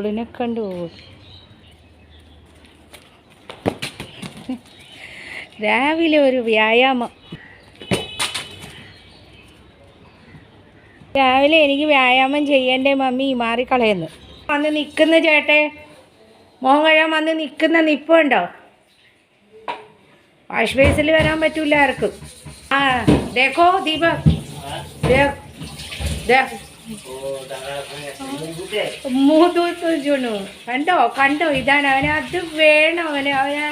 മോളിനെ കണ്ടു. രാവിലെ ഒരു വ്യായാമം. രാവിലെ എനിക്ക് വ്യായാമം ചെയ്യേണ്ടേ മമ്മി മാറിക്കളയുന്നു. വന്ന് നിൽക്കുന്ന ചേട്ടേ മോൻ കഴിയാൻ വന്ന് നിൽക്കുന്ന നിപ്പുണ്ടോ വാഷ് ബേസിൽ വരാൻ പറ്റൂല ആർക്കും. ആ ദേഖോ ദീപ. ദേ- ദേ- മൂത്തൂത്ത് ജുണു കണ്ടോ? കണ്ടോ? ഇതാണ് അവന് അത് വേണം. അവന് അവന്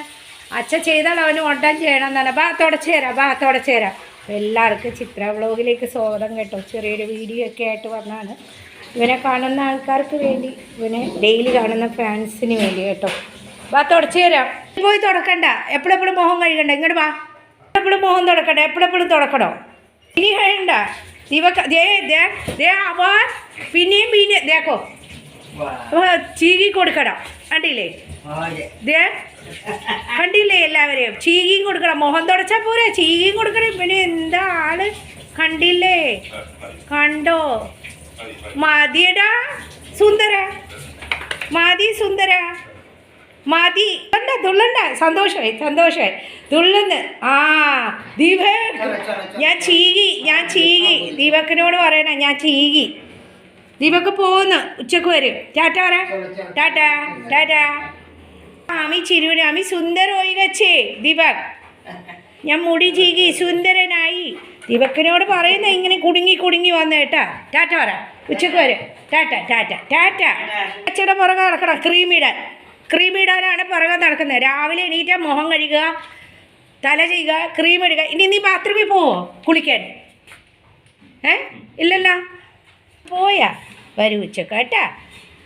അച്ഛ ചെയ്താൽ അവന് ഉടൻ ചെയ്യണം എന്നാണ്. ബാ തുടച്ചേരാ ബാ തുടച്ചേരാ എല്ലാവർക്കും ചിത്ര വ്ളോഗിലേക്ക് സ്വാഗതം കേട്ടോ. ചെറിയൊരു വീഡിയോ ഒക്കെ ആയിട്ട് വന്നാണ് ഇവനെ കാണുന്ന ആൾക്കാർക്ക് വേണ്ടി ഇവനെ ഡെയിലി കാണുന്ന ഫാൻസിന് വേണ്ടി കേട്ടോ. ബാ തുടച്ചു തരാം പോയി തുടക്കണ്ട. എപ്പോഴെപ്പോഴും മോഹം കഴുകണ്ട. ഇങ്ങോട്ട് വാ. എപ്പോഴും മോഹം തുടക്കണ്ട. എപ്പോഴെപ്പോഴും തുടക്കണോ? ഇനി കഴിയണ്ട ദിവക്ക ദേ ദേ ദേ അവർ പിന്നെയും പിന്നെ ദേക്കോ. ചീകി കൊടുക്കണം കണ്ടില്ലേ? ദേ കണ്ടില്ലേ എല്ലാവരെയും? ചീകിയും കൊടുക്കണം. മുഖം തുടച്ചാൽ പോരെ. ചീകിയും കൊടുക്കണം. പിന്നെ എന്താ ആൾ? കണ്ടില്ലേ? കണ്ടോ? മതിയടാ സുന്ദര. മതി സുന്ദര. മതി. തുള്ളണ്ട തുള്ളണ്ട. സന്തോഷമായി സന്തോഷമായി. തുള്ളുന്ന്. ആ ദീപ ഞാൻ ചീകി ഞാൻ ചീകി. ദീപക്കിനോട് പറയണ ഞാൻ ചീകി. ദീപക്ക് പോകുന്ന ഉച്ചയ്ക്ക് വരും. ടാറ്റ പറ. ടാറ്റ ടാറ്റ. ആമി ചിരുവിന് ആമി സുന്ദരമായി കച്ചേ ദീപക്. ഞാൻ മുടി ചീകി സുന്ദരനായി. ദീപക്കിനോട് പറയുന്ന ഇങ്ങനെ കുടുങ്ങി കുടുങ്ങി വന്നു കേട്ടാ. ടാറ്റ പറ. ഉച്ചയ്ക്ക് വരും. ടാറ്റ ടാറ്റ ടാറ്റ. അച്ഛയുടെ പുറകെ നടക്കണം ക്രീം ഇടാൻ ക്രീം ഇടാനാണ് പുറകെ നടക്കുന്നത്. രാവിലെ എണീറ്റാൽ മുഖം കഴുകുക തല ചെയ്യുക ക്രീം ഇടുക. ഇനി നീ ബാത്റൂമിൽ പോവോ കുളിക്കാൻ. ഏ? ഇല്ലല്ലോ. പോയാ. വരൂ ഉച്ചയ്ക്ക് കേട്ടാ.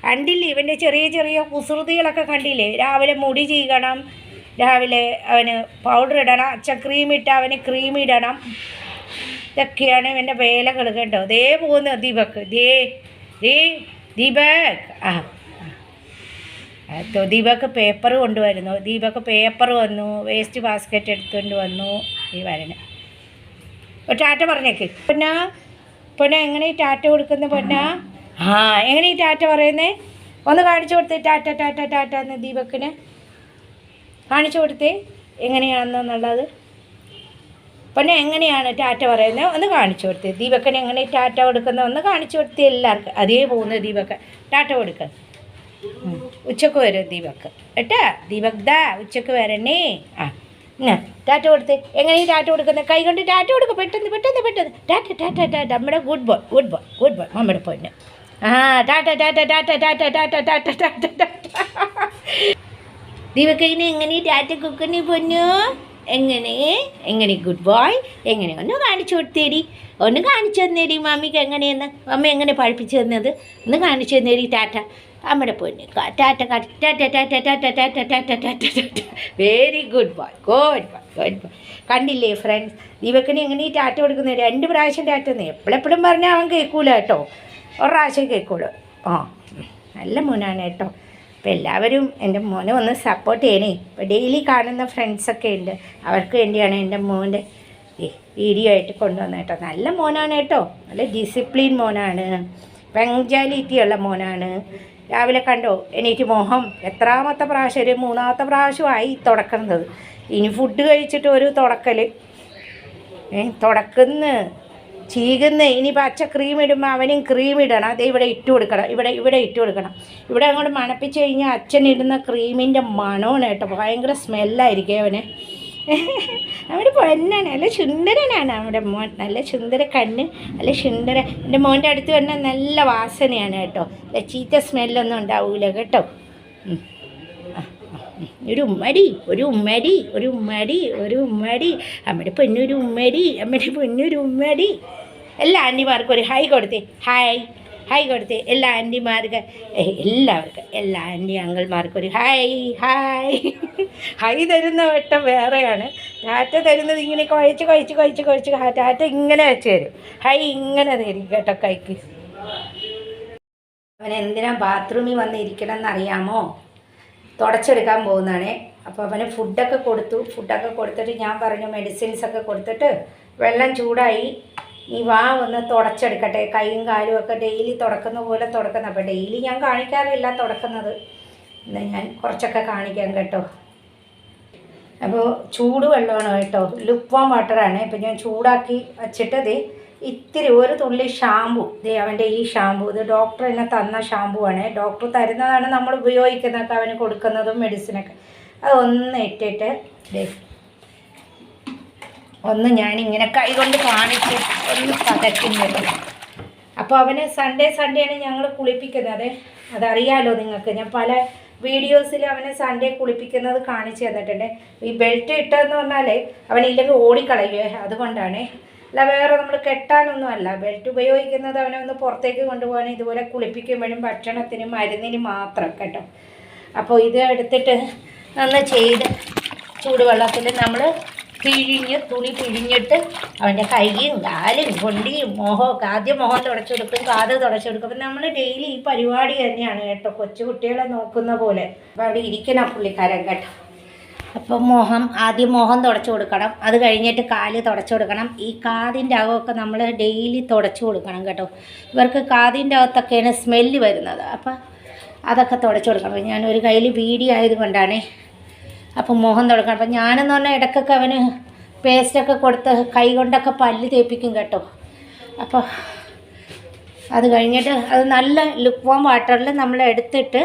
കണ്ടില്ലേ ഇവന്റെ ചെറിയ ചെറിയ കുസൃതികളൊക്കെ കണ്ടില്ലേ? രാവിലെ മുടി ചെയ്യണം രാവിലെ അവന് പൗഡർ ഇടണം അച്ഛൻ ക്രീം ഇട്ട് അവന് ക്രീം ഇടണം. ഇതൊക്കെയാണ് ഇവന്റെ വേലകൾ കേട്ടോ ദേ പോകുന്ന ദീപക്. ദേ ദേ ദീപക്. ആ ദീപക്ക് ദീപക് പേപ്പർ കൊണ്ടുവരുന്നു. ദീപക് പേപ്പർ വന്നു വേസ്റ്റ് ബാസ്ക്കറ്റ് എടുത്തുകൊണ്ട് വന്നു. ഈ വരണേ ഒറ്റാറ്റ പറഞ്ഞേക്ക്. പൊന്ന പൊന്ന എങ്ങനെ ഈ ടാറ്റ കൊടുക്കുന്ന പൊന്ന? ആ. എങ്ങനെ ഈ ടാറ്റ പറയുന്നേ? ഒന്ന് കാണിച്ചു കൊടുത്തേ ടാറ്റ ടാറ്റ ടാറ്റ എന്ന് ദീപക്കിന്. കാണിച്ചു കൊടുത്തേ എങ്ങനെയാണെന്നുള്ളത് പൊന്നെ എങ്ങനെയാണ് ടാറ്റ പറയുന്നത് ഒന്ന് കാണിച്ചു കൊടുത്തേ. ദീപക്കന് എങ്ങനെ ടാറ്റ കൊടുക്കുന്നത് ഒന്ന് കാണിച്ചു കൊടുത്തേ എല്ലാവർക്കും. അതേ പോകുന്നത് ദീപക്ക. ടാറ്റ കൊടുക്ക. ഉച്ചയ്ക്ക് വരും ദീപക്ക്. കേട്ടാ? ദീപക് ദാ ഉച്ചയ്ക്ക് വരണേ. ആ. ഇങ്ങ ടാറ്റ കൊടുത്ത് എങ്ങനെ ഈ ടാറ്റ കൊടുക്കുന്നത് കൈ കൊണ്ട് ടാറ്റ കൊടുക്കുക പെട്ടെന്ന് പെട്ടെന്ന് പെട്ടെന്ന് ടാറ്റ ടാറ്റ ടാറ്റ നമ്മുടെ good boy good boy good boy നമ്മുടെ പൊന്ന് ആ Tata tata tata tata tata tata tata Tata ദീപക്കൈനെ എങ്ങനെ ടാറ്റ കുക്കുന്ന പൊന്നു എങ്ങനെ എങ്ങനെ ഗുഡ് ബോയ് എങ്ങനെ ഒന്ന് കാണിച്ചു കൊടുത്തേടി ഒന്ന് കാണിച്ചു തന്നേടി മമ്മിക്ക് എങ്ങനെയെന്ന് അമ്മ എങ്ങനെ പഠിപ്പിച്ചു തന്നത് ഒന്ന് കാണിച്ചു തന്നേടി ടാറ്റ നമ്മുടെ പൊന്നു very good boy good boy good boy കണ്ടില്ലേ ഫ്രണ്ട്സ് ദീപക്കിന് എങ്ങനെ ഈ ടാറ്റ കൊടുക്കുന്നത് രണ്ട് പ്രാവശ്യം ടാറ്റ തന്നെ എപ്പോഴെപ്പോഴും പറഞ്ഞാൽ അവൻ കേൾക്കൂല കേട്ടോ ഒരു പ്രാവശ്യം കേൾക്കുള്ളൂ ആ നല്ല മോനാണ് കേട്ടോ അപ്പോൾ എല്ലാവരും എന്റെ മോനെ ഒന്ന് സപ്പോർട്ട് ചെയ്യണേ ഇപ്പോൾ ഡെയിലി കാണുന്ന ഫ്രണ്ട്സൊക്കെ ഉണ്ട് അവർക്ക് വേണ്ടിയാണ് എന്റെ മോന്റെ വീഡിയോ ആയിട്ട് കൊണ്ടുവന്നത് കേട്ടോ നല്ല മോനാണ് കേട്ടോ നല്ല ഡിസിപ്ലിൻ മോനാണ് പങ്ക്ച്വാലിറ്റി ഉള്ള മോനാണ്. രാവിലെ കണ്ടോ എനിക്ക് മോഹം. എത്രാമത്തെ പ്രാവശ്യം? ഒരു മൂന്നാമത്തെ പ്രാവശ്യമായി തുടക്കുന്നത്. ഇനി ഫുഡ് കഴിച്ചിട്ട് ഒരു തുടക്കൽ തുടക്കുന്ന. ചീകുന്ന. ഇനി പച്ച ക്രീം ഇടുമ്പോൾ അവനും ക്രീം ഇടണം. അതേ ഇവിടെ ഇട്ട് കൊടുക്കണം. ഇവിടെ ഇവിടെ ഇട്ട് കൊടുക്കണം. ഇവിടെ അങ്ങോട്ട് മണപ്പിച്ച് കഴിഞ്ഞാൽ അച്ഛൻ ഇടുന്ന ക്രീമിന്റെ മണമാണ് കേട്ടോ. ഭയങ്കര സ്മെല്ലായിരിക്കും അവന്. അവന് പൊന്നാണ് നല്ല സുന്ദരനാണ് നമ്മുടെ മോൻ. നല്ല സുന്ദര കണ്ണ് നല്ല സുന്ദര. എന്റെ മോന്റെ അടുത്ത് വന്നാൽ നല്ല വാസനയാണ് കേട്ടോ. ചീത്ത സ്മെല്ലൊന്നും ഉണ്ടാവില്ല കേട്ടോ. ഒരു ഉമ്മടി ഒരു ഉമ്മടി ഒരു ഉമ്മടി ഒരു ഉമ്മടി. അമ്മയുടെ പൊന്നൊരു ഉമ്മടി അമ്മയുടെ പൊന്നൊരു ഉമ്മടി. എല്ലാ ആന്റിമാർക്കും ഒരു ഹായ് കൊടുത്തേ. ഹായ്. ഹായ് കൊടുത്ത്. എല്ലാ ആന്റിമാർക്ക് എല്ലാവർക്കും എല്ലാ ആന്റി അങ്കിൾമാർക്കും ഒരു ഹായ് ഹായ് ഹൈ തരുന്ന വട്ടം വേറെയാണ്. ടാറ്റ തരുന്നത് ഇങ്ങനെ കുഴച്ച് കുഴച്ച് കുഴച്ച് കുഴച്ച് ടാറ്റ ഇങ്ങനെ വെച്ച് തരും. ഹായ് ഇങ്ങനെ തരും കേട്ടോ കൈക്ക്. അവൻ എന്തിനാ ബാത്റൂമിൽ വന്ന് ഇരിക്കണം എന്നറിയാമോ തുടച്ചെടുക്കാൻ പോകുന്നതാണേ. അപ്പോൾ അവന് ഫുഡൊക്കെ കൊടുത്തു. ഫുഡൊക്കെ കൊടുത്തിട്ട് ഞാൻ പറഞ്ഞു മെഡിസിൻസൊക്കെ കൊടുത്തിട്ട് വെള്ളം ചൂടായി. ഈ വാ ഒന്ന് തുടച്ചെടുക്കട്ടെ. കൈയും കാലും ഒക്കെ ഡെയിലി തുടക്കുന്ന പോലെ തുടക്കുന്ന. അപ്പോൾ ഡെയിലി ഞാൻ കാണിക്കാറില്ല തുടക്കുന്നത്. എന്നാൽ ഞാൻ കുറച്ചൊക്കെ കാണിക്കാം കേട്ടോ. അപ്പോൾ ചൂട് വെള്ളമാണ് കേട്ടോ. ലുക്വാം വാട്ടറാണ് ഇപ്പം ഞാൻ ചൂടാക്കി വച്ചിട്ട് ദേ ഇത്തിരി ഒരു തുള്ളി ഷാമ്പു ദേ അവന്റെ ഈ ഷാമ്പു ഇത് ഡോക്ടർ എന്നെ തന്ന ഷാമ്പു ആണ്. ഡോക്ടർ തരുന്നതാണ് നമ്മൾ ഉപയോഗിക്കുന്നതൊക്കെ അവന് കൊടുക്കുന്നതും മെഡിസിനൊക്കെ അത് ഒന്ന് ഇട്ടിട്ട് ദേ ഒന്ന് ഞാനിങ്ങനെ കൈ കൊണ്ട് കാണിച്ച് ഒന്ന് പതക്കുന്നത് അപ്പോൾ അവന് സൺഡേ സൺഡേയാണ് ഞങ്ങൾ കുളിപ്പിക്കുന്നത്. അതറിയാലോ നിങ്ങൾക്ക്. ഞാൻ പല വീഡിയോസിൽ അവനെ സൺഡേ കുളിപ്പിക്കുന്നത് കാണിച്ചു തന്നിട്ടുണ്ട്. ഈ ബെൽറ്റ് ഇട്ടതെന്ന് പറഞ്ഞാൽ അവനില്ലെങ്കിൽ ഓടിക്കളയുവേ അതുകൊണ്ടാണ്. അല്ല വേറെ നമ്മൾ കെട്ടാനൊന്നും അല്ല ബെൽറ്റ് ഉപയോഗിക്കുന്നത് അവനെ ഒന്ന് പുറത്തേക്ക് കൊണ്ടുപോകാൻ ഇതുപോലെ കുളിപ്പിക്കുമ്പോഴും ഭക്ഷണത്തിനും മരുന്നിനും മാത്രം കേട്ടോ. അപ്പോൾ ഇത് എടുത്തിട്ട് ഒന്ന് ചെയ്ത് ചൂടുവെള്ളത്തിൽ നമ്മൾ പിഴിഞ്ഞ് തുണി പിഴിഞ്ഞിട്ട് അവന്റെ കൈയും കാലും കൊണ്ടിയും മുഖമൊക്കെ ആദ്യം മുഖം തുടച്ചു കൊടുക്കും കാത് തുടച്ചു കൊടുക്കും. അപ്പം നമ്മൾ ഡെയിലി ഈ പരിപാടി തന്നെയാണ് കേട്ടോ. കൊച്ചുകുട്ടികളെ നോക്കുന്ന പോലെ. അപ്പോൾ അവിടെ ഇരിക്കണം പുള്ളിക്കാരൻ കേട്ടോ. അപ്പോൾ മുഖം ആദ്യം മുഖം തുടച്ചു കൊടുക്കണം. അത് കഴിഞ്ഞിട്ട് കാൽ തുടച്ചു കൊടുക്കണം. ഈ കാതിന്റെ അകമൊക്കെ നമ്മൾ ഡെയിലി തുടച്ചു കൊടുക്കണം കേട്ടോ. ഇവർക്ക് കാതിന്റെ അകത്തൊക്കെയാണ് സ്മെല്ല് വരുന്നത്. അപ്പം അതൊക്കെ തുടച്ചു കൊടുക്കണം. ഞാൻ ഒരു കയ്യിൽ വീഡിയോ ആയതുകൊണ്ടാണ് അപ്പം മുഖം തുടക്കണം അപ്പം ഞാനെന്ന് പറഞ്ഞാൽ ഇടയ്ക്കൊക്കെ അവന് പേസ്റ്റൊക്കെ കൊടുത്ത് കൈ കൊണ്ടൊക്കെ പല്ല് തേപ്പിക്കും കേട്ടോ. അപ്പോൾ അത് കഴിഞ്ഞിട്ട് അത് നല്ല ലുക്ക് വാം വാട്ടറിൽ നമ്മൾ എടുത്തിട്ട്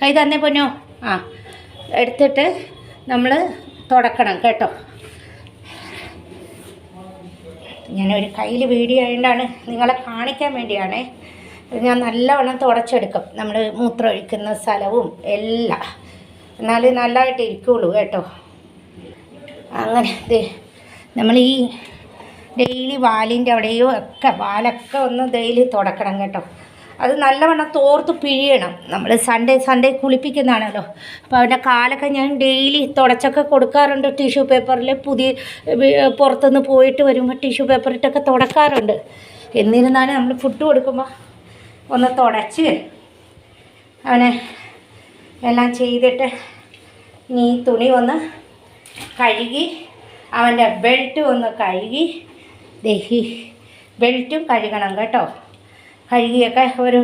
കൈ തന്നെ പൊന്നോ? ആ എടുത്തിട്ട് നമ്മൾ തുടക്കണം കേട്ടോ. ഞാനൊരു കയ്യിൽ വീഡിയോ ആയതുകൊണ്ടാണ് നിങ്ങളെ കാണിക്കാൻ വേണ്ടിയാണേ. ഞാൻ നല്ലവണ്ണം തുടച്ചെടുക്കും. നമ്മൾ മൂത്രം ഒഴിക്കുന്ന സ്ഥലവും എല്ലാം. എന്നാലേ നല്ലതായിട്ട് ഇരിക്കുള്ളൂ കേട്ടോ. അങ്ങനെ ദേ നമ്മൾ ഈ ഡെയിലി വാലിന്റെ അവിടെയോ ഒക്കെ വാലൊക്കെ ഒന്ന് ഡെയിലി തുടക്കണം കേട്ടോ. അത് നല്ലവണ്ണം തോർത്ത് പിഴിയണം. നമ്മൾ സൺഡേ സൺഡേ കുളിപ്പിക്കുന്നതാണല്ലോ. അപ്പോൾ അവന്റെ കാലൊക്കെ ഞാൻ ഡെയിലി തുടച്ചൊക്കെ കൊടുക്കാറുണ്ട്. ടിഷ്യൂ പേപ്പറിൽ പുതിയ പുറത്തുനിന്ന് പോയിട്ട് വരുമ്പോൾ ടിഷ്യൂ പേപ്പർ ഇട്ടൊക്കെ തുടക്കാറുണ്ട്. എന്നിരുന്നാലും നമ്മൾ ഫുഡ് കൊടുക്കുമ്പോൾ ഒന്ന് തുടച്ച് അവനെ എല്ലാം ചെയ്തിട്ട് ഇനി ഈ തുണി ഒന്ന് കഴുകി അവന്റെ ബെൽറ്റ് ഒന്ന് കഴുകി ദഹി ബെൽറ്റും കഴുകണം കേട്ടോ. കഴുകിയൊക്കെ ഒരു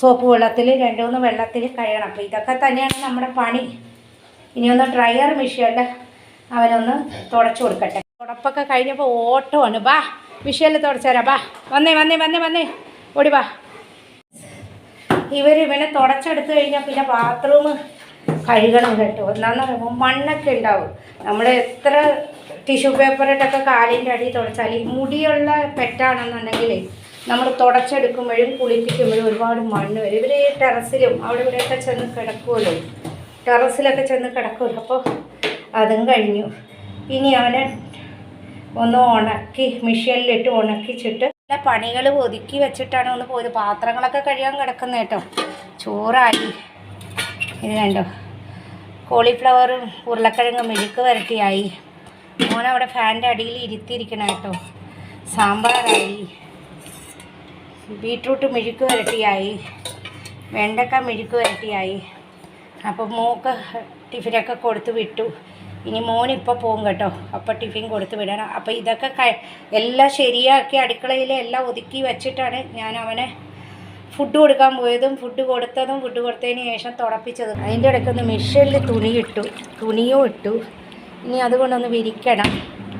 സോപ്പ് വെള്ളത്തിൽ രണ്ട് മൂന്ന് വെള്ളത്തിൽ കഴുകണം. അപ്പോൾ ഇതൊക്കെ തന്നെയാണ് നമ്മുടെ പണി. ഇനി ഒന്ന് ഡ്രയർ മെഷീനിൽ അവനൊന്ന് തുടച്ചു കൊടുക്കട്ടെ. തുടപ്പൊക്കെ കഴിഞ്ഞപ്പോൾ ഓട്ടമാണ് ബാ മെഷീനിൽ തുടച്ചുതരാം ബാ വന്നേ വന്നേ വന്നേ വന്നേ. ഓടി ബാ ഇവർ ഇവനെ തുടച്ചെടുത്ത് കഴിഞ്ഞാൽ പിന്നെ ബാത്റൂം കഴുകണം കേട്ടോ. എന്താണെന്ന് പറയുമ്പോൾ മണ്ണൊക്കെ ഉണ്ടാവും. നമ്മൾ എത്ര ടിഷ്യൂ പേപ്പറിട്ടൊക്കെ കാലിന്റെ അടി തുടച്ചാൽ മുടിയുള്ള പെറ്റാണെന്നുണ്ടെങ്കിൽ നമ്മൾ തുടച്ചെടുക്കുമ്പോഴും കുളിപ്പിക്കുമ്പോഴും ഒരുപാട് മണ്ണ് വരും. ഇവർ ഈ ടെറസിലും അവിടെ ഇവിടെയൊക്കെ ചെന്ന് കിടക്കുമല്ലോ ടെറസിലൊക്കെ ചെന്ന് കിടക്കുമല്ലോ അപ്പോൾ അതും കഴിഞ്ഞു. ഇനി അവനെ ഒന്ന് ഉണക്കി മെഷീനിലിട്ട് ഉണക്കിച്ചിട്ട് എല്ലാ പണികൾ ഒതുക്കി വെച്ചിട്ടാണ് ഒന്ന് പോയത്. പാത്രങ്ങളൊക്കെ കഴിയാൻ കിടക്കുന്ന കേട്ടോ. ചോറായി. ഇത് കണ്ടോ? കോളിഫ്ലവറും ഉരുളക്കിഴങ്ങും മെഴുക്ക് വരട്ടിയായി. മോനവിടെ ഫാനിന്റെ അടിയിൽ ഇരുത്തിയിരിക്കണം കേട്ടോ. സാമ്പാറായി. ബീട്രൂട്ട് മെഴുക്ക് വരട്ടിയായി. വെണ്ടക്ക മെഴുക്ക് വരട്ടിയായി. അപ്പോൾ മോക്ക് ടിഫിനൊക്കെ കൊടുത്ത് വിട്ടു. ഇനി മോനിപ്പോൾ പോകും കേട്ടോ. അപ്പോൾ ടിഫിൻ കൊടുത്ത് വിടണം. അപ്പോൾ ഇതൊക്കെ ക എല്ലാം ശരിയാക്കി അടുക്കളയിൽ എല്ലാം ഒതുക്കി വെച്ചിട്ടാണ് ഞാൻ അവനെ ഫുഡ് കൊടുക്കാൻ പോയതും ഫുഡ് കൊടുത്തതും ഫുഡ് കൊടുത്തതിന് ശേഷം തുടപ്പിച്ചതും. അതിന്റെ ഇടയ്ക്കൊന്ന് മിഷനിൽ തുണി ഇട്ടു തുണിയും ഇട്ടു. ഇനി അതുകൊണ്ടൊന്ന് വിരിക്കണം.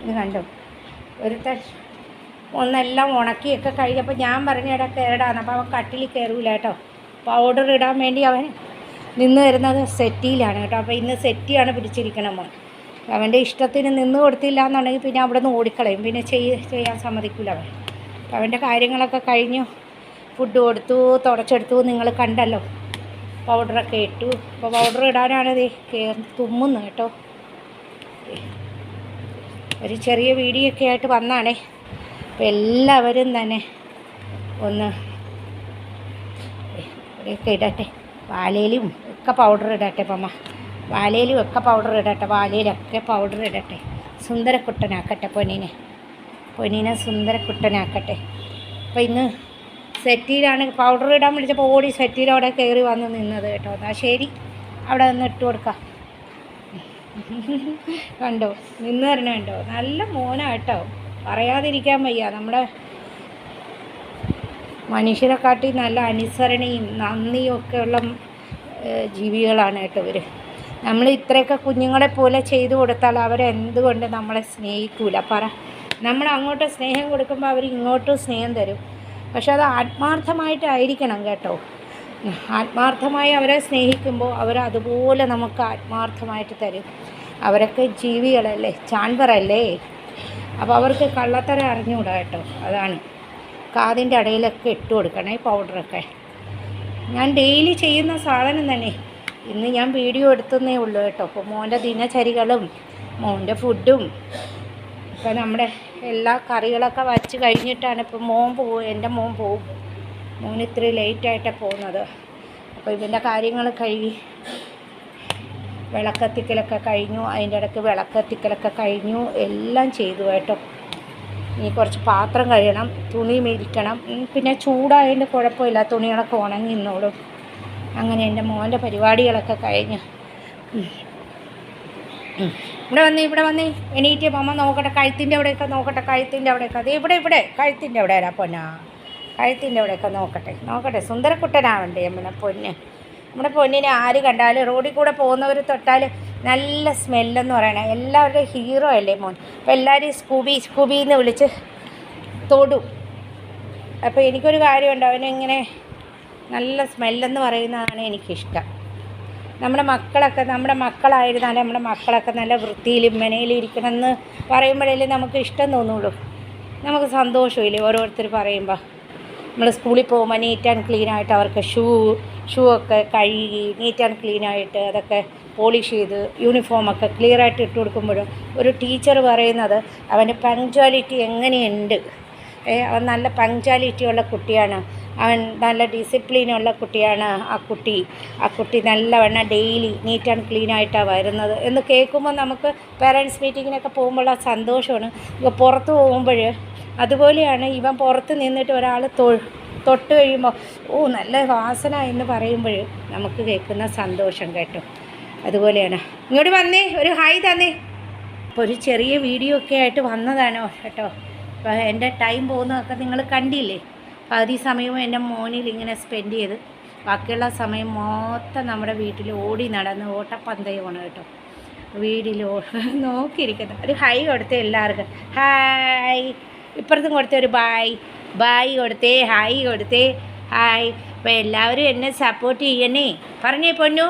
ഇത് കണ്ടോ? ഒരു ഒന്നെല്ലാം ഉണക്കിയൊക്കെ കഴിഞ്ഞപ്പോൾ ഞാൻ പറഞ്ഞ ഇട കേടാന്ന്. അപ്പോൾ അവൻ കട്ടിൽ കയറൂല കേട്ടോ. പൗഡർ ഇടാൻ വേണ്ടി അവൻ നിന്ന് വരുന്നത് സെറ്റിയിലാണ് കേട്ടോ. അപ്പോൾ ഇന്ന് സെറ്റിയാണ് പിടിച്ചിരിക്കണം മോൻ. അവന്റെ ഇഷ്ടത്തിന് നിന്ന് കൊടുത്തില്ല എന്നുണ്ടെങ്കിൽ പിന്നെ അവിടെ നിന്ന് ഓടിക്കളയും. പിന്നെ ചെയ്യ ചെയ്യാൻ സമ്മതിക്കില്ല അവൻ. അപ്പോൾ അവന്റെ കാര്യങ്ങളൊക്കെ കഴിഞ്ഞു. ഫുഡ് കൊടുത്തു തുടച്ചെടുത്തു നിങ്ങൾ കണ്ടല്ലോ. പൗഡറൊക്കെ ഇട്ടു. അപ്പോൾ പൗഡർ ഇടാനാണ് ഇത് കയറി തുമ്മുന്നു കേട്ടോ. ഒരു ചെറിയ വീഡിയോ ഒക്കെ ആയിട്ട് വന്നാണേ. അപ്പോൾ എല്ലാവരും തന്നെ ഒന്ന് ഇവിടെയൊക്കെ ഇടട്ടെ. പാലയിലും ഒക്കെ പൗഡർ ഇടട്ടെ പമ്മ വാലയിലും ഒക്കെ പൗഡർ ഇടട്ടെ വാലയിലൊക്കെ പൗഡർ ഇടട്ടെ. സുന്ദരക്കുട്ടനാക്കട്ടെ പൊന്നിനെ. പൊന്നിനെ സുന്ദരക്കുട്ടനാക്കട്ടെ. അപ്പോൾ ഇന്ന് സെറ്റിയിലാണ് പൗഡർ ഇടാൻ വിളിച്ചപ്പോൾ ഓടി സെറ്റിയിലവിടെ കയറി വന്ന് നിന്നത് കേട്ടോ. എന്നാൽ ശരി അവിടെ നിന്ന് ഇട്ട് കൊടുക്കാം. കണ്ടോ? നിന്ന് തരണം കണ്ടോ? നല്ല മോനാ കേട്ടോ പറയാതിരിക്കാൻ വയ്യ. നമ്മുടെ മനുഷ്യരെക്കാട്ടി നല്ല അനുസരണയും നന്ദിയും ഒക്കെയുള്ള ജീവികളാണ് കേട്ടോ ഇവർ നമ്മൾ ഇത്രയൊക്കെ കുഞ്ഞുങ്ങളെ പോലെ ചെയ്തു കൊടുത്താൽ അവരെന്തുകൊണ്ട് നമ്മളെ സ്നേഹിക്കൂല? പറ. നമ്മൾ അങ്ങോട്ട് സ്നേഹം കൊടുക്കുമ്പോൾ അവർ ഇങ്ങോട്ടും സ്നേഹം തരും. പക്ഷെ അത് ആത്മാർത്ഥമായിട്ടായിരിക്കണം കേട്ടോ. ആത്മാർത്ഥമായി അവരെ സ്നേഹിക്കുമ്പോൾ അവർ അതുപോലെ നമുക്ക് ആത്മാർത്ഥമായിട്ട് തരും. അവരൊക്കെ ജീവികളല്ലേ? ചാൻവറല്ലേ അപ്പോൾ അവർക്ക് കള്ളത്തര അറിഞ്ഞുകൂടാ കേട്ടോ. അതാണ്. കാതിന്റെ ഇടയിലൊക്കെ ഇട്ട് കൊടുക്കണേ പൗഡറൊക്കെ. ഞാൻ ഡെയിലി ചെയ്യുന്ന സാധനം തന്നെ. ഇന്ന് ഞാൻ വീഡിയോ എടുത്തതേ ഉള്ളൂ കേട്ടോ. അപ്പോൾ മോന്റെ ദിനചരികളും മോന്റെ ഫുഡും ഇപ്പം നമ്മുടെ എല്ലാ കറികളൊക്കെ വച്ച് കഴിഞ്ഞിട്ടാണ് ഇപ്പം മോൻ പോകും എന്റെ മോൻ പോവും. മോൻ ഇത്ര ലേറ്റായിട്ടാണ് പോകുന്നത്. അപ്പോൾ ഇതിന്റെ കാര്യങ്ങൾ കഴുകി വിളക്കത്തിക്കലൊക്കെ കഴിഞ്ഞു. അതിന്റെ ഇടയ്ക്ക് വിളക്കത്തിക്കലൊക്കെ കഴിഞ്ഞു. എല്ലാം ചെയ്തു കേട്ടോ. ഇനി കുറച്ച് പാത്രം കഴുകണം തുണി മേടിക്കണം. പിന്നെ ചൂടായതിന്റെ കുഴപ്പമില്ല. തുണികളൊക്കെ ഉണങ്ങി നിന്നോളും. അങ്ങനെ എന്റെ മോന്റെ പരിപാടികളൊക്കെ കഴിഞ്ഞ്. ഇവിടെ വന്നേ ഇവിടെ വന്നേ. എണീറ്റ് അമ്മ നോക്കട്ടെ കഴുത്തിന്റെ അവിടെയൊക്കെ നോക്കട്ടെ കഴുത്തിന്റെ അവിടെയൊക്കെ. അത് ഇവിടെ ഇവിടെ. കഴുത്തിന്റെ അവിടെ വരാ പൊന്നാ. കഴുത്തിന്റെ അവിടെയൊക്കെ നോക്കട്ടെ. നോക്കട്ടെ സുന്ദരക്കുട്ടനാവണ്ടേ നമ്മുടെ പൊന്ന്. നമ്മുടെ പൊന്നിനെ ആര് കണ്ടാലും റോഡിൽ കൂടെ പോകുന്നവർ തൊട്ടാൽ നല്ല സ്മെല്ലെന്ന് പറയണേ. എല്ലാവരുടെയും ഹീറോ അല്ലേ മോൻ? അപ്പോൾ എല്ലാവരും സ്കൂബി സ്കൂബി എന്ന് വിളിച്ച് തൊടും. അപ്പോൾ എനിക്കൊരു കാര്യമുണ്ട്. അവനിങ്ങനെ നല്ല സ്മെല്ലെന്ന് പറയുന്നതാണ് എനിക്കിഷ്ടം. നമ്മുടെ മക്കളൊക്കെ നമ്മുടെ മക്കളായിരുന്നാൽ നമ്മുടെ മക്കളൊക്കെ നല്ല വൃത്തിയിലും മെനയിലും ഇരിക്കണമെന്ന് പറയുമ്പോഴല്ലേ നമുക്ക് ഇഷ്ടം തോന്നുള്ളൂ. നമുക്ക് സന്തോഷമില്ലേ ഓരോരുത്തർ പറയുമ്പോൾ നമ്മൾ സ്കൂളിൽ പോകുമ്പോൾ നീറ്റ് ആൻഡ് ക്ലീൻ ആയിട്ട് അവർക്ക് ഷൂ ഷൂ ഒക്കെ കഴുകി നീറ്റ് ആൻഡ് ക്ലീൻ ആയിട്ട് അതൊക്കെ പോളിഷ് ചെയ്ത് യൂണിഫോമൊക്കെ ക്ലിയർ ആയിട്ട് ഇട്ട് കൊടുക്കുമ്പോഴും ഒരു ടീച്ചർ പറയുന്നത് അവന്റെ പങ്ക്ച്വാലിറ്റി എങ്ങനെയുണ്ട്? അവൻ നല്ല പങ്ക്ച്വാലിറ്റി ഉള്ള കുട്ടിയാണ്. അവൻ നല്ല ഡിസിപ്ലിനുള്ള കുട്ടിയാണ്. ആ കുട്ടി ആ കുട്ടി നല്ലവണ്ണം ഡെയിലി നീറ്റ് ആൻഡ് ക്ലീൻ ആയിട്ടാണ് വരുന്നത്. എന്ന് കേൾക്കുമ്പോൾ നമുക്ക് പേരൻസ് മീറ്റിങ്ങിനൊക്കെ പോകുമ്പോൾ ആ സന്തോഷമാണ്. പുറത്ത് പോകുമ്പോൾ അതുപോലെയാണ് ഇവൻ പുറത്ത് നിന്നിട്ട് ഒരാൾ തൊ തൊട്ട് കഴിയുമ്പോൾ ഓ നല്ല വാസന എന്ന് പറയുമ്പോൾ നമുക്ക് കേൾക്കുന്ന സന്തോഷം കേട്ടോ. അതുപോലെയാണ്. ഇങ്ങോട്ട് വന്നേ ഒരു ഹായ് തന്നേ. അപ്പോൾ ഒരു ചെറിയ വീഡിയോ ഒക്കെ ആയിട്ട് വന്നതാണോ കേട്ടോ? അപ്പോൾ എന്റെ ടൈം പോകുന്നതൊക്കെ നിങ്ങൾ കണ്ടില്ലേ? പകുതി സമയവും എന്റെ മോനിൽ ഇങ്ങനെ സ്പെൻഡ് ചെയ്ത് ബാക്കിയുള്ള സമയം മൊത്തം നമ്മുടെ വീട്ടിൽ ഓടി നടന്ന് ഓട്ടപ്പന്തയമാണ് കേട്ടോ. വീടിൽ നോക്കിയിരിക്കുന്നു. ഒരു ഹൈ കൊടുത്തേ എല്ലാവർക്കും. ഹായ് ഇപ്പുറത്തും കൊടുത്ത ഒരു ബായ് ബായ് കൊടുത്തേ ഹായ് കൊടുത്തേ ഹായ് അപ്പോൾ എല്ലാവരും എന്നെ സപ്പോർട്ട് ചെയ്യണേ. പറഞ്ഞേ പൊന്നു.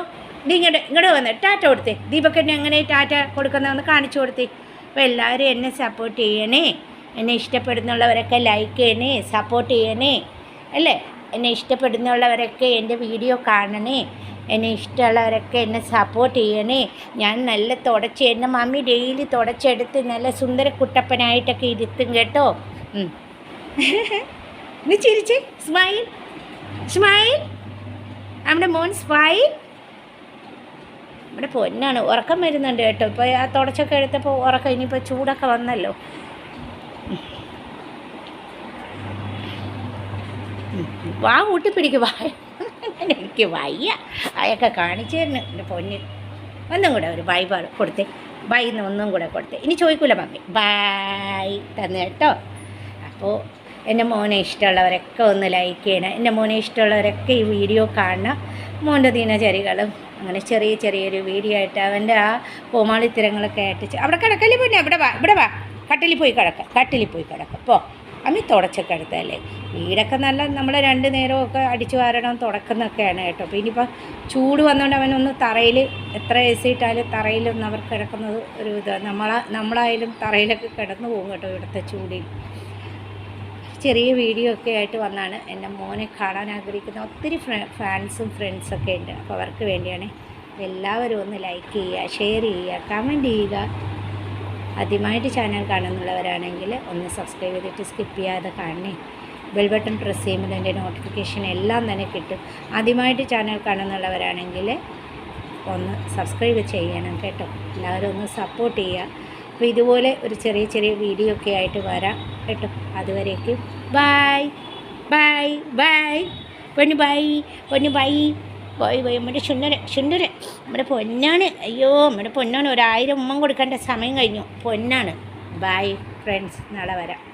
നീ ഇങ്ങോട്ട് ഇങ്ങോട്ട് വന്ന് ടാറ്റ കൊടുത്തേ. ദീപക്കെന്നെ എങ്ങനെ ടാറ്റ കൊടുക്കുന്നതെന്ന് കാണിച്ചു കൊടുത്തേ. അപ്പോൾ എല്ലാവരും എന്നെ സപ്പോർട്ട് ചെയ്യണേ. എന്നെ ഇഷ്ടപ്പെടുന്നുള്ളവരൊക്കെ ലൈക്ക് ചെയ്യണേ സപ്പോർട്ട് ചെയ്യണേ അല്ലേ? എന്നെ ഇഷ്ടപ്പെടുന്നുള്ളവരൊക്കെ എന്റെ വീഡിയോ കാണണേ എന്നെ ഇഷ്ടമുള്ളവരൊക്കെ എന്നെ സപ്പോർട്ട് ചെയ്യണേ. ഞാൻ നല്ല തുടച്ച് എന്റെ മമ്മി ഡെയിലി തുടച്ചെടുത്ത് നല്ല സുന്ദര കുട്ടപ്പനായിട്ടൊക്കെ ഇരുത്തും കേട്ടോ. നീ ചിരിച്ച് സ്മൈൽ സ്മൈൽ നമ്മുടെ മോൻ സ്മൈൽ നമ്മുടെ പൊന്നാണ് ഉറക്കം വരുന്നുണ്ട് കേട്ടോ. ഇപ്പോൾ ആ തുടച്ചൊക്കെ എടുത്തപ്പോൾ ഉറക്കം ഇനിയിപ്പോൾ ചൂടൊക്കെ വന്നല്ലോ. വാ കൂട്ടിപ്പിടിക്ക് വായ എനിക്ക് വയ്യ. അയൊക്കെ കാണിച്ചു തരുന്നു എന്റെ പൊന്നിൽ ഒന്നും കൂടെ ഒരു ബൈ പാട് കൊടുത്തേ. ബൈ എന്ന് ഒന്നും കൂടെ കൊടുത്തേ. ഇനി ചോദിക്കൂല മമ്മി. ബൈ തന്നു കേട്ടോ. അപ്പോൾ എന്റെ മോനെ ഇഷ്ടമുള്ളവരൊക്കെ ഒന്ന് ലൈക്ക് ചെയ്യണം. എന്റെ മോനെ ഇഷ്ടമുള്ളവരൊക്കെ ഈ വീഡിയോ കാണണം. മോന്റെ ദിനചര്യകളും അങ്ങനെ ചെറിയ ചെറിയൊരു വീഡിയോ ആയിട്ട് അവന്റെ ആ കോമാളിത്തരങ്ങളൊക്കെ ആയിട്ട് അവിടെ കിടക്കല്ലേ പിന്നെ? ഇവിടെ വാ ഇവിടെ വാ. കട്ടിലിൽ പോയി കിടക്കാം കട്ടിലിൽ പോയി കിടക്കാം. പോ. അമ്മി തുടച്ചൊക്കെ എടുത്തല്ലേ വീടൊക്കെ നല്ല നമ്മൾ രണ്ട് നേരമൊക്കെ അടിച്ചു വാരണം തുടക്കുന്നൊക്കെയാണ് കേട്ടോ. അപ്പോൾ ഇനിയിപ്പോൾ ചൂട് വന്നുകൊണ്ട് അവനൊന്ന് തറയിൽ എത്ര എ സി ഇട്ടാലും തറയിലൊന്നും അവർ കിടക്കുന്നത് ഒരു ഇത്. നമ്മളാ നമ്മളായാലും തറയിലൊക്കെ കിടന്നു പോകും കേട്ടോ ഇവിടുത്തെ ചൂടിൽ. ചെറിയ വീഡിയോ ഒക്കെ ആയിട്ട് വന്നാണ് എന്റെ മോനെ കാണാൻ ആഗ്രഹിക്കുന്ന ഒത്തിരി ഫാൻസും ഫ്രണ്ട്സൊക്കെ ഉണ്ട്. അപ്പോൾ അവർക്ക് വേണ്ടിയാണ് എല്ലാവരും ഒന്ന് ലൈക്ക് ചെയ്യുക ഷെയർ ചെയ്യുക കമന്റ് ചെയ്യുക. ആദ്യമായിട്ട് ചാനൽ കാണുന്നുള്ളവരാണെങ്കിൽ ഒന്ന് സബ്സ്ക്രൈബ് ചെയ്തിട്ട് സ്കിപ്പ് ചെയ്യാതെ കാണണേ. ബെൽ ബട്ടൺ പ്രസ് ചെയ്യുമ്പോൾ എന്റെ നോട്ടിഫിക്കേഷൻ എല്ലാം തന്നെ കിട്ടും. ആദ്യമായിട്ട് ചാനൽ കാണുന്നുള്ളവരാണെങ്കിൽ ഒന്ന് സബ്സ്ക്രൈബ് ചെയ്യണം കേട്ടോ. എല്ലാവരും ഒന്ന് സപ്പോർട്ട് ചെയ്യുക. അപ്പോൾ ഇതുപോലെ ഒരു ചെറിയ ചെറിയ വീഡിയോ ഒക്കെ ആയിട്ട് വരാം കേട്ടോ. അതുവരേക്കും. ബായ് ബായ് ബായ് പൊന്നു ബൈ പൊന്നു ബൈ ബൈ ബൈ നമ്മുടെ സുന്ദര സുന്ദര നമ്മുടെ പൊന്നാണ്. അയ്യോ നമ്മുടെ പൊന്നാണ്. ഒരായിരം ഉമ്മം കൊടുക്കേണ്ട സമയം കഴിഞ്ഞു. പൊന്നാണ്. ബൈ ഫ്രണ്ട്സ് നാളെ വരാം.